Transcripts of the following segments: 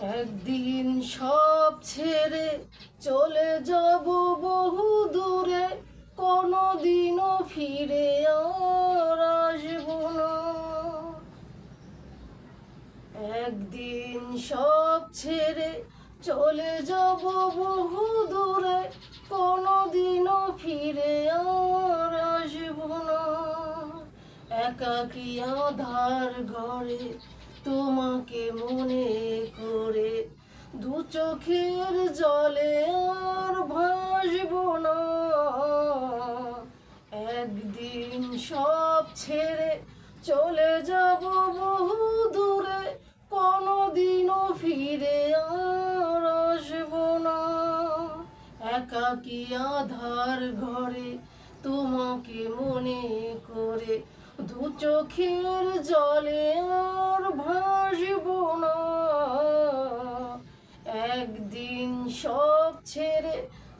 একদিন সব ছেড়ে চলে যাব বহু দূরে কোনো দিনও ফিরে আর আসব না। একদিন সব ছেড়ে চলে যাব বহু দূরে কোনো দিনও ফিরে আর আসব না। একাকি আধার ঘরে তোমাকে মনে করে দু চোখের জলে আর ভাসবো না। একদিন সব ছেড়ে চলে যাব বহু দূরে, কোনোদিনও ফিরে আর আসব না। একাকি আধার ঘরে তোমাকে মনে করে দু চোখের জলে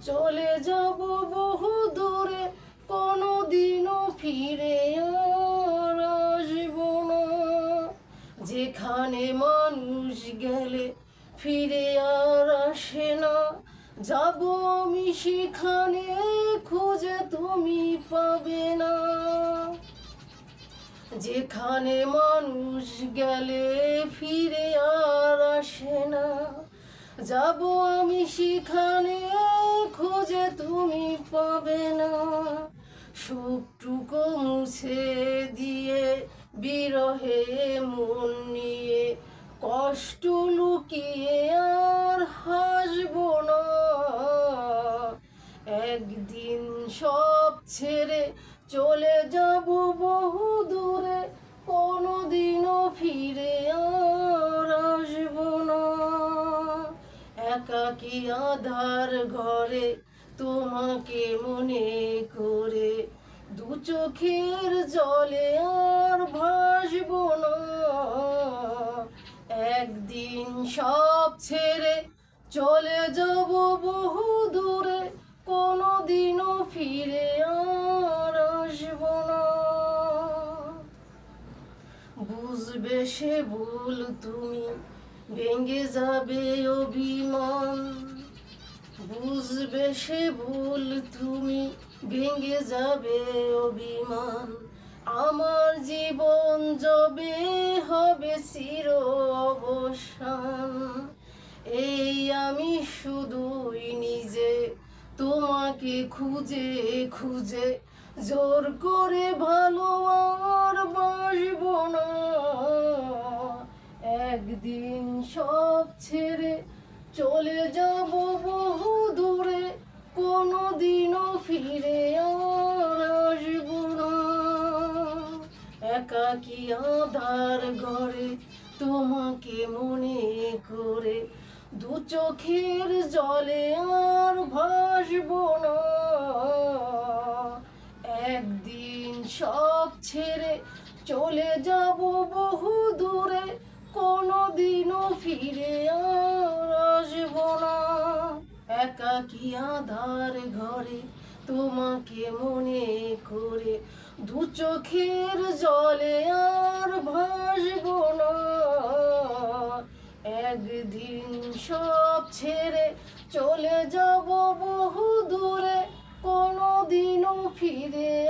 চলে যাব বহু দূরে কোনো দিনও ফিরে আসব না। যেখানে মানুষ গেলে ফিরে আর আসে না। যাব আমি সেখানে, খুঁজে তুমি পাবে না। যেখানে মানুষ গেলে ফিরে আর আসে না। যাব আমি সেখানে খুঁজে তুমি পাবে না। সুখটুকু মুছে দিয়ে বিরহে মন নিয়ে কষ্ট লুকিয়ে আর হাসবো না। একদিন সব ছেড়ে চলে যাব বহু দূরে একাকি আধার ঘরে, তোমাকে মনে করে। দু চোখের জলে আর ভাসবো না। একদিন সব ছেড়ে চলে যাব বহু দূরে কোনো দিনও ফিরে আর আসব না। বুঝবে সে ভুল তুমি ভেঙে যাবে অভিমান। বুঝবে সে ভুল তুমি, ভেঙে যাবে অভিমান। আমার জীবন যবে হবে চির অবসান। এই আমি শুধুই নিজে, তোমাকে খুঁজে খুঁজে, জোর করে ভালো আর বাসব না। একদিন সব ছেড়ে চলে যাব বহু দূরে। কোনো দিনও ফিরে আসব না। একাকি আধার ঘরে তোমাকে মনে করে? দু চোখের জলে আর ভাসব না। একদিন সব ছেড়ে চলে যাব ফিরে আসব না। একাকি আধার ঘরে? তোমাকে মনে করে দু চোখের জলে আর ভাসব না। একদিন সব ছেড়ে চলে যাব বহু দূরে কোনো দিনও ফিরে